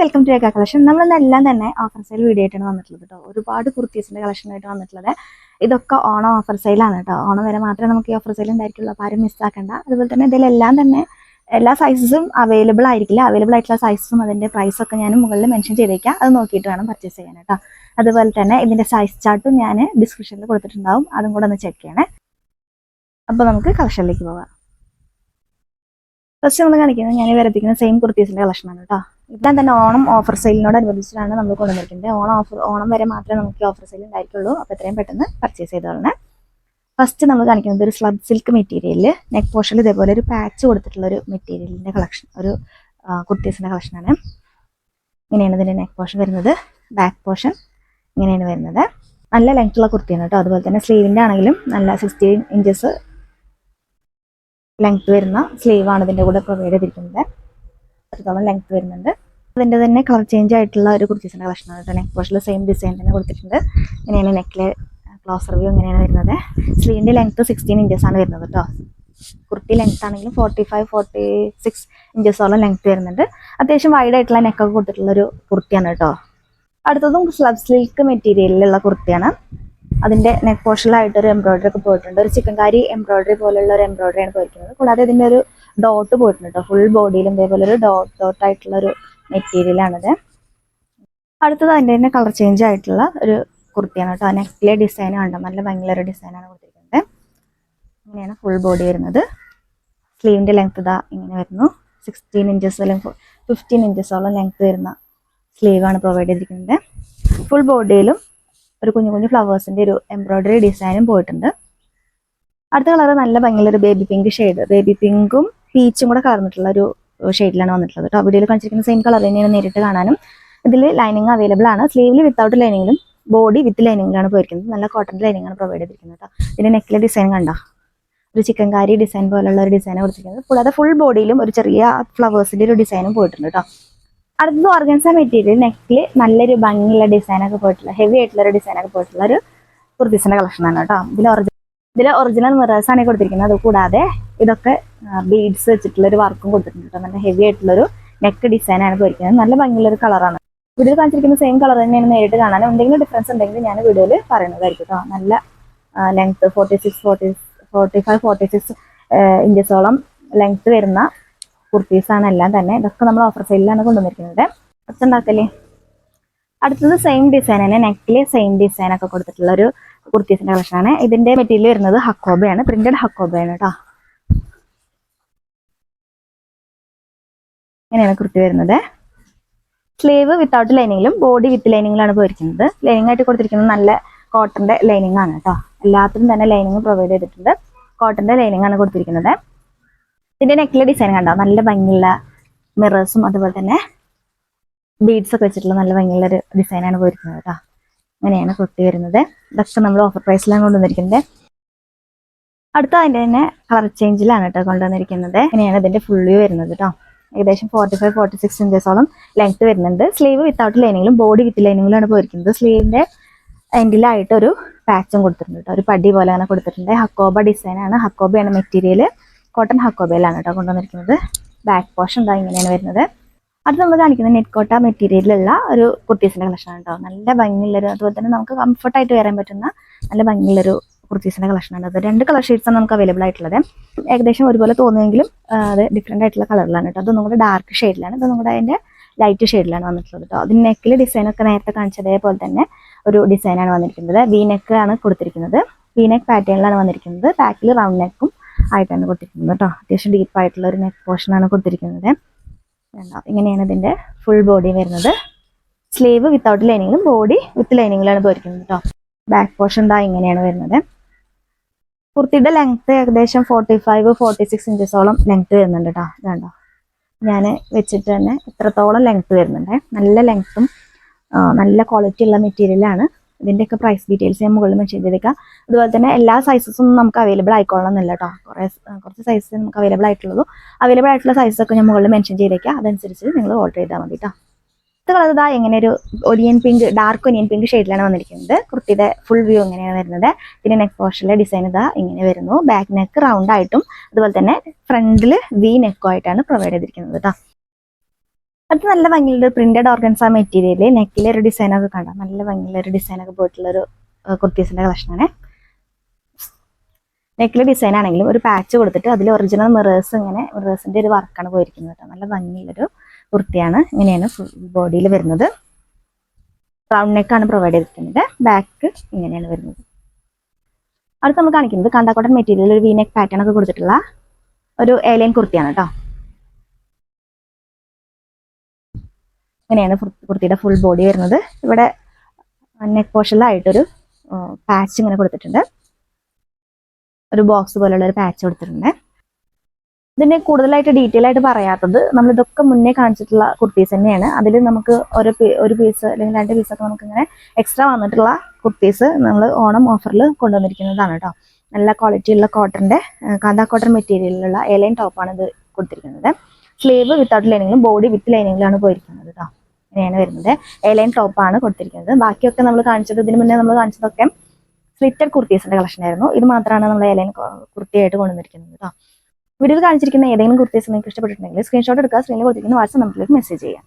Welcome to ഏക്കാ collection നമ്മളെല്ലാം തന്നെ offer sale video ആയിട്ടാണ് വന്നിട്ടുള്ളത് കേട്ടോ ഒരുപാട് കുർത്തീസിന്റെ കളക്ഷൻ ആയിട്ട് വന്നിട്ടുള്ളത്. ഇതൊക്കെ ഓണം ഓഫർ സെയിലാണ് കേട്ടോ ഓണം വരെ മാത്രമേ നമുക്ക് ഈ ഓഫർ സെയിൽ ഉണ്ടായിരിക്കുള്ളൂ അപ്പോൾ ആരും മിസ്സാക്കണ്ട അതുപോലെ തന്നെ ഇതിലെല്ലാം തന്നെ എല്ലാ സൈസസും അവൈലബിൾ ആയിരിക്കില്ല. അവൈലബിൾ ആയിട്ടുള്ള സൈസസും അതിന്റെ പ്രൈസ് ഒക്കെ ഞാൻ മുകളിൽ മെൻഷൻ ചെയ്തേക്കാം. അത് നോക്കിയിട്ട് വേണം പർച്ചേസ് ചെയ്യാൻ കേട്ടോ അതുപോലെ തന്നെ ഇതിന്റെ സൈസ് ചാർട്ടും ഞാൻ ഡിസ്ക്രിപ്ഷനിൽ കൊടുത്തിട്ടുണ്ടാവും. അതും കൂടെ ഒന്ന് ചെക്ക് ചെയ്യണേ. അപ്പോൾ നമുക്ക് കളക്ഷനിലേക്ക് പോകാം. ഫസ്റ്റ് നമ്മൾ കാണിക്കുന്നത് ഞാൻ വരപ്പിക്കുന്ന സെയിം കുർത്തീസിന്റെ കളക്ഷനാണ് കേട്ടോ ഇപ്പം തന്നെ ഓണം ഓഫർ സെയിലിനോടനുബന്ധിച്ചിട്ടാണ് നമ്മൾ കൊണ്ടുവന്നിരിക്കുന്നത്. ഓണം ഓഫർ ഓണം വരെ മാത്രമേ നമുക്ക് ഓഫർ സെയിൽ ഉണ്ടായിരിക്കുള്ളൂ. അപ്പോൾ എത്രയും പെട്ടെന്ന് പർച്ചേസ് ചെയ്തോളണേ. ഫസ്റ്റ് നമ്മൾ കാണിക്കുന്നത് ഒരു സ്ലബ് സിൽക്ക് മെറ്റീരിയലിൽ നെക്ക് പോർഷനിൽ ഇതേപോലെ ഒരു പാച്ച് കൊടുത്തിട്ടുള്ള ഒരു മെറ്റീരിയലിന്റെ കളക്ഷൻ ഒരു കുർത്തീസിന്റെ കളക്ഷനാണ് ഇങ്ങനെയാണ് ഇതിന്റെ നെക്ക് പോർഷൻ വരുന്നത്. ബാക്ക് പോർഷൻ ഇങ്ങനെയാണ് വരുന്നത്. നല്ല ലെങ്ത് ഉള്ള കുർത്തിയാണ് കേട്ടോ. അതുപോലെ തന്നെ സ്ലീവിന്റെ ആണെങ്കിലും നല്ല സിക്സ്റ്റീൻ ഇഞ്ചസ് ലെങ്ത് വരുന്ന സ്ലീവാണ് ഇതിന്റെ കൂടെ പ്രൊവൈഡ് ചെയ്തിരിക്കുന്നത്. അത്രത്തോളം ലെങ്ത് വരുന്നുണ്ട്. അതിന്റെ തന്നെ കളർ ചേഞ്ച് ആയിട്ടുള്ള ഒരു കുർത്തീസിന്റെ കളക്ഷനാണ് കേട്ടോ. നെക്ക് പോഷിൽ സെയിം ഡിസൈൻ തന്നെ കൊടുത്തിട്ടുണ്ട്. ഇങ്ങനെയാണ് നെക്കിലെ ക്ലോസർ വ്യൂ ഇങ്ങനെയാണ് വരുന്നത്. സ്ലീവിന്റെ ലെങ്ത് സിക്സ്റ്റീൻ ഇഞ്ചസ് ആണ് വരുന്നത് കേട്ടോ. കുർത്തി ലെങ്ത് ആണെങ്കിലും ഫോർട്ടി ഫൈവ് ഫോർട്ടി സിക്സ് ഇഞ്ചസോളം ലെങ്ത് വരുന്നുണ്ട്. അത്യാവശ്യം വൈഡ് ആയിട്ടുള്ള നെക്കൊക്കെ കൊടുത്തിട്ടുള്ള ഒരു കുർത്തിയാണ് കേട്ടോ. അടുത്തതും സ്ലബ് സിൽക്ക് മെറ്റീരിയലിലുള്ള കുർത്തിയാണ്. അതിന്റെ നെക്ക് പോർഷനിലായിട്ട് ഒരു എംബ്രോയിഡറി ഒക്കെ പോയിട്ടുണ്ട്. ഒരു ചിക്കൻകാരി എംബ്രോയിഡറി പോലുള്ള ഒരു എംബ്രോയിഡറി ആണ് പോയിരിക്കുന്നത്. കൂടാതെ ഇതിന്റെ ഒരു ഡോട്ട് പോയിട്ടുണ്ട് ഫുൾ ബോഡിയിലും ഇതേപോലെ ഒരു ഡോട്ട് ഡോട്ട് ആയിട്ടുള്ള ഒരു മെറ്റീരിയലാണിത് അടുത്തത് അതിന്റെ തന്നെ കളർ ചേഞ്ച് ആയിട്ടുള്ള ഒരു കുർത്തിയാണ് കേട്ടോ നെക്കിലെ ഡിസൈൻ കണ്ടോ? നല്ല ഭയങ്കര ഒരു ഡിസൈനാണ് കൊടുത്തിരിക്കുന്നത്. ഇങ്ങനെയാണ് ഫുൾ ബോഡി വരുന്നത്. സ്ലീവിന്റെ ലെങ്ത് ഇതാ ഇങ്ങനെ വരുന്നു. സിക്സ്റ്റീൻ ഇഞ്ചസ് അല്ലെങ്കിൽ ഫിഫ്റ്റീൻ ഇഞ്ചസോളം ലെങ്ത് വരുന്ന സ്ലീവാണ് പ്രൊവൈഡ് ചെയ്തിരിക്കുന്നത്. ഫുൾ ബോഡിയിലും ഒരു കുഞ്ഞു കുഞ്ഞു ഫ്ലവേഴ്സിന്റെ ഒരു എംബ്രോയിഡറി ഡിസൈനും പോയിട്ടുണ്ട്. അടുത്ത കളർ നല്ല ഭംഗിയുള്ള ഒരു ബേബി പിങ്ക് ഷെയ്ഡ് ബേബി പിങ്കും പീച്ചും കൂടെ കലർന്നിട്ടുള്ള ഒരു ഷെയ്ഡിലാണ് വന്നിട്ടുള്ളത് കേട്ടോ. വീഡിയോയിൽ കാണിച്ചിരിക്കുന്ന സെയിം കളർ തന്നെയാണ് നേരിട്ട് കാണാനും. ഇതിൽ ലൈനിങ് അവൈലബിൾ ആണ്. സ്ലീവിൽ വിത്തൗട്ട് ലൈനിങ്ങിലും ബോഡി വിത്ത് ലൈനിങ്ങിലാണ് പോയിരിക്കുന്നത്. നല്ല കോട്ടൺ ലൈനിങ് ആണ് പ്രൊവൈഡ് ചെയ്തിരിക്കുന്നത് കേട്ടോ. ഇതിന്റെ നെക്കിലെ ഡിസൈൻ കണ്ടോ? ഒരു ചിക്കൻ കാരി ഡിസൈൻ പോലുള്ള ഒരു ഡിസൈൻ കൊടുത്തിരിക്കുന്നത്. കൂടാതെ ഫുൾ ബോഡിയിലും ഒരു ചെറിയ ഫ്ലവേഴ്സിന്റെ ഒരു ഡിസൈനും പോയിട്ടുണ്ട് കേട്ടോ. അടുത്തത് ഓർഗൻസ മെറ്റീരിയൽ നെക്കിൽ നല്ലൊരു ഭംഗിയുള്ള ഡിസൈനൊക്കെ പോയിട്ടുള്ള ഹെവി ആയിട്ടുള്ള ഒരു ഡിസൈൻ ഒക്കെ പോയിട്ടുള്ള ഒരു കുർത്തീസിന്റെ കളക്ഷനാണ് കേട്ടോ. ഇതിൽ ഒറിജിനൽ ഇതിൽ ഒറിജിനൽ മിറേഴ്സ് ആണ് കൊടുത്തിരിക്കുന്നത്. അത് കൂടാതെ ഇതൊക്കെ ബീഡ്സ് വെച്ചിട്ടുള്ള ഒരു വർക്കും കൊടുത്തിട്ടുണ്ട് നല്ല ഹെവി ആയിട്ടുള്ള ഒരു നെക്ക് ഡിസൈനാണ് പോയിരിക്കുന്നത്. നല്ല ഭംഗിയുള്ള ഒരു കളറാണ് വീഡിയോയിൽ കാണിച്ചിരിക്കുന്ന സെയിം കളർ തന്നെയാണ് നേരിട്ട് കാണാൻ എന്തെങ്കിലും ഡിഫറൻസ് ഉണ്ടെങ്കിൽ ഞാൻ വീഡിയോയിൽ പറയുന്നതായിരിക്കും കേട്ടോ. നല്ല length forty six forty forty five forty six ഇഞ്ചസോളം length വരുന്ന കുർത്തീസാണ് എല്ലാം തന്നെ. ഇതൊക്കെ നമ്മൾ ഓഫർ സെയിലാണ് കൊണ്ടുവന്നിരിക്കുന്നത്. അടുത്തുണ്ടാക്കല്ലേ അടുത്തത് സെയിം ഡിസൈൻ തന്നെ. നെക്കിൽ സെയിം ഡിസൈൻ ഒക്കെ കൊടുത്തിട്ടുള്ള ഒരു കുർത്തീസിന്റെ കളക്ഷനാണ് ഇതിന്റെ മെറ്റീരിയൽ വരുന്നത് ഹക്കോബയാണ് പ്രിന്റഡ് ഹക്കോബയാണ് കേട്ടോ ഇങ്ങനെയാണ് കുർത്തി വരുന്നത്. സ്ലീവ് വിത്തൗട്ട് ലൈനിങ്ങിലും ബോഡി വിത്ത് ലൈനിങ്ങിലാണ് പോയിരിക്കുന്നത്. ലൈനിങ് ആയിട്ട് കൊടുത്തിരിക്കുന്നത് നല്ല കോട്ടന്റെ ലൈനിങ് ആണ് കേട്ടോ എല്ലാത്തിനും തന്നെ ലൈനിങ് പ്രൊവൈഡ് ചെയ്തിട്ടുണ്ട്. കോട്ടന്റെ ലൈനിങ് ആണ് കൊടുത്തിരിക്കുന്നത്. ഇതിന്റെ നെക്കിലെ ഡിസൈൻ കണ്ടോ? നല്ല ഭംഗിയുള്ള മിറേഴ്സും അതുപോലെ തന്നെ ബീഡ്സ് ഒക്കെ വെച്ചിട്ടുള്ള നല്ല ഭംഗിയുള്ള ഒരു ഡിസൈനാണ് പോയിരിക്കുന്നത് കേട്ടോ. അങ്ങനെയാണ് കുട്ടി വരുന്നത്. ഇതൊക്കെ നമ്മൾ ഓഫർ പ്രൈസിലാണ് കൊണ്ടുവന്നിരിക്കുന്നത്. അടുത്ത അതിന്റെ തന്നെ കളർ ചേഞ്ചിലാണ് കേട്ടോ കൊണ്ടുവന്നിരിക്കുന്നത്. ഇങ്ങനെയാണ് ഇതിന്റെ വ്യൂ വരുന്നത് കേട്ടോ. ഏകദേശം ഫോർട്ടി ഫൈവ് ഫോർട്ടി സിക്സ് ഇഞ്ചസോളം ലെങ്ത് വരുന്നുണ്ട് സ്ലീവ് വിത്തൗട്ട് ലൈനിങ്ങിലും ബോഡി വിത്ത് ലൈനിങ്ങിലാണ് പോയിരിക്കുന്നത്. സ്ലീവിന്റെ എൻഡിലായിട്ട് ഒരു പാച്ചും കൊടുത്തിട്ടുണ്ട് കേട്ടോ. ഒരു പടി പോലെ അങ്ങനെ കൊടുത്തിട്ടുണ്ട്. ഹക്കോബ ഡിസൈനാണ് ഹക്കോബയാണ് മെറ്റീരിയൽ കോട്ടൺ ഹക്കോബയിലാണ് കേട്ടോ കൊണ്ടുവന്നിരിക്കുന്നത്. ബാക്ക് പോർഷൻ എന്താ ഇങ്ങനെയാണ് വരുന്നത്. അത് നമ്മൾ കാണിക്കുന്നത് നെറ്റ് കോട്ട മെറ്റീരിയലിലുള്ള ഒരു കുർത്തീസിന്റെ കളക്ഷൻ കേട്ടോ. നല്ല ഭംഗിയുള്ളൊരു അതുപോലെ തന്നെ നമുക്ക് കംഫർട്ടായിട്ട് വരാൻ പറ്റുന്ന നല്ല ഭംഗിയുള്ളൊരു കുർത്തീസിന്റെ കളക്ഷനാണ് അത് രണ്ട് കളർ ഷെയ്ഡ്സാണ് നമുക്ക് അവൈലബിൾ ആയിട്ടുള്ളത്. ഏകദേശം ഒരുപോലെ തോന്നുമെങ്കിലും അത് ഡിഫറെന്റ് ആയിട്ടുള്ള കളറിലാണ് കേട്ടോ. അത് നമ്മുടെ ഡാർക്ക് ഷെയ്ഡിലാണ് ഇത് നമ്മുടെ അതിന്റെ ലൈറ്റ് ഷെയ്ഡിലാണ് വന്നിട്ടുള്ളത് കേട്ടോ. അതിന് നെക്കിൽ ഡിസൈനൊക്കെ നേരത്തെ കാണിച്ചതേപോലെ തന്നെ ഒരു ഡിസൈനാണ് വന്നിരിക്കുന്നത്. വി നെക്ക് ആണ് കൊടുത്തിരിക്കുന്നത്. വി നെക്ക് പാറ്റേണിലാണ് വന്നിരിക്കുന്നത്. ബാക്കിൽ റൗണ്ട് നെക്കും ആയിട്ടാണ് കൊടുത്തിരിക്കുന്നത് കേട്ടോ. അത്യാവശ്യം ഡീപ്പ് ആയിട്ടുള്ള ഒരു നെക്ക് പോർഷനാണ് കൊടുത്തിരിക്കുന്നത്. കണ്ടോ? ഇങ്ങനെയാണ് ഇതിന്റെ ഫുൾ ബോഡി വരുന്നത്. സ്ലീവ് വിത്തൗട്ട് ലൈനിങ്ങിലും ബോഡി വിത്ത് ലൈനിങ്ങിലാണ് പോയിരിക്കുന്നത് കേട്ടോ. ബാക്ക് പോർഷൻ ദാ ഇങ്ങനെയാണ് വരുന്നത്. കുർത്തിയുടെ ലെങ്ത് ഏകദേശം ഫോർട്ടി ഫൈവ് ഫോർട്ടി സിക്സ് ഇഞ്ചസോളം ലെങ്ത് വരുന്നുണ്ട് കേട്ടോ. ഇതുണ്ടോ ഞാൻ വെച്ചിട്ട് തന്നെ ഇത്രത്തോളം ലെങ്ത് വരുന്നുണ്ട്. നല്ല ലെങ്ത്തും നല്ല ക്വാളിറ്റി ഉള്ള മെറ്റീരിയലാണ് ഇതിന്റെയൊക്കെ പ്രൈസ് ഡീറ്റെയിൽസ് ഞാൻ മുകളിൽ മെൻഷൻ ചെയ്തേക്കാം. അതുപോലെ തന്നെ എല്ലാ സൈസസും നമുക്ക് അവൈലബിൾ ആയിക്കൊള്ളണമെന്നില്ല കേട്ടോ കുറേ കുറച്ച് സൈസ് നമുക്ക് അവൈലബിൾ ആയിട്ടുള്ളൂ അവൈലബിൾ ആയിട്ടുള്ള സൈസസ് ഒക്കെ ഞാൻ മുകളിൽ മെൻഷൻ ചെയ്തേക്കാം. അതനുസരിച്ച് നിങ്ങൾ ഓർഡർ ചെയ്താൽ മതി കേട്ടോ അടുത്ത കളർ ഇതാ എങ്ങനെ ഒരു onion pink dark onion pink ഷെയ്ഡിലാണ് വന്നിരിക്കുന്നത്. കുർത്തിയുടെ ഫുൾ വ്യൂ എങ്ങനെയാണ് വരുന്നത്. പിന്നെ നെക്ക് പോർഷനിലെ ഡിസൈൻ ഇതാ ഇങ്ങനെ വരുന്നു. ബാക്ക് നെക്ക് റൗണ്ട് ആയിട്ടും അതുപോലെ തന്നെ ഫ്രണ്ടിൽ വി നെക്കും ആയിട്ടാണ് പ്രൊവൈഡ് ചെയ്തിരിക്കുന്നത് കേട്ടോ അത് നല്ല ഭംഗിയുള്ള പ്രിന്റഡ് ഓർഗൻസ മെറ്റീരിയൽ നെക്കിലെ ഒരു ഡിസൈൻ ഒക്കെ കണ്ട നല്ല ഭംഗിയുള്ള ഒരു ഡിസൈൻ ഒക്കെ പോയിട്ടുള്ള ഒരു കുർത്തീസിന്റെ കളക്ഷനാണ് നെക്കിലെ ഡിസൈൻ ആണെങ്കിലും ഒരു പാച്ച് കൊടുത്തിട്ട് അതിൽ ഒറിജിനൽ മിറേഴ്സ് ഇങ്ങനെ മിറേഴ്സിന്റെ ഒരു വർക്കാണ് പോയിരിക്കുന്നത് കേട്ടോ. നല്ല ഭംഗിയുള്ളൊരു കുർത്തിയാണ്. ഇങ്ങനെയാണ് ബോഡിയിൽ വരുന്നത്. റൗണ്ട് നെക്കാണ് പ്രൊവൈഡ് ചെയ്തിരിക്കുന്നത്. ബാക്ക് ഇങ്ങനെയാണ് വരുന്നത്. അടുത്ത് നമ്മൾ കാണിക്കുന്നത് കാന്താക്കോട്ടൻ മെറ്റീരിയൽ ഒരു വി നെക്ക് പാറ്റേൺ ഒക്കെ കൊടുത്തിട്ടുള്ള ഒരു ഏലിയൻ കുർത്തിയാണ് കേട്ടോ. ഇങ്ങനെയാണ് കുർത്തിയുടെ ഫുൾ ബോഡി വരുന്നത്. ഇവിടെ നെക്ക് പോർഷനിലായിട്ടൊരു പാച്ച് ഇങ്ങനെ കൊടുത്തിട്ടുണ്ട്. ഒരു ബോക്സ് പോലുള്ള ഒരു പാച്ച് കൊടുത്തിട്ടുണ്ട്. ഇതിനെ കൂടുതലായിട്ട് ഡീറ്റെയിൽ ആയിട്ട് പറയാത്തത് നമ്മൾ ഇതൊക്കെ മുന്നേ കാണിച്ചിട്ടുള്ള കുർത്തീസ് തന്നെയാണ്. അതിൽ നമുക്ക് ഒരു ഒരു പീസ് അല്ലെങ്കിൽ രണ്ട് പീസൊക്കെ നമുക്ക് ഇങ്ങനെ എക്സ്ട്രാ വന്നിട്ടുള്ള കുർത്തീസ് നമ്മൾ ഓണം ഓഫറിൽ കൊണ്ടുവന്നിരിക്കുന്നതാണ് കേട്ടോ നല്ല ക്വാളിറ്റി ഉള്ള കോട്ടന്റെ കാന്താ കോട്ടൺ മെറ്റീരിയലിലുള്ള എലൈൻ ടോപ്പാണ് ഇത് കൊടുത്തിരിക്കുന്നത്. സ്ലീവ് വിത്തൗട്ട് ലൈനിങ്ങിലും ബോഡി വിത്ത് ലൈനിങ്ങിലാണ് പോയിരിക്കുന്നത് കേട്ടോ ഇങ്ങനെയാണ് വരുന്നത്. എലൈൻ ടോപ്പാണ് കൊടുത്തിരിക്കുന്നത്. ബാക്കിയൊക്കെ നമ്മൾ കാണിച്ചത് ഇതിന് മുന്നേ നമ്മൾ കാണിച്ചതൊക്കെ സ്ലിറ്റഡ് കുർത്തീസിന്റെ കളക്ഷൻ ആയിരുന്നു. ഇത് മാത്രമാണ് നമ്മൾ എലൈൻ കുർത്തിയായിട്ട് കൊണ്ടുവന്നിരിക്കുന്നത് കേട്ടോ വീഡിയോയിൽ കാണിച്ചിരിക്കുന്ന ഏതെങ്കിലും കുർത്തീസ് നിങ്ങൾക്ക് ഇഷ്ടപ്പെട്ടിട്ടുണ്ടെങ്കിൽ സ്ക്രീൻഷോട്ട് എടുക്കുക സ്ക്രീനിൽ കൊടുത്തിരിക്കുന്ന വാട്സ്ആപ്പ് നമ്പറിലേക്ക് മെസ്സേജ് ചെയ്യാം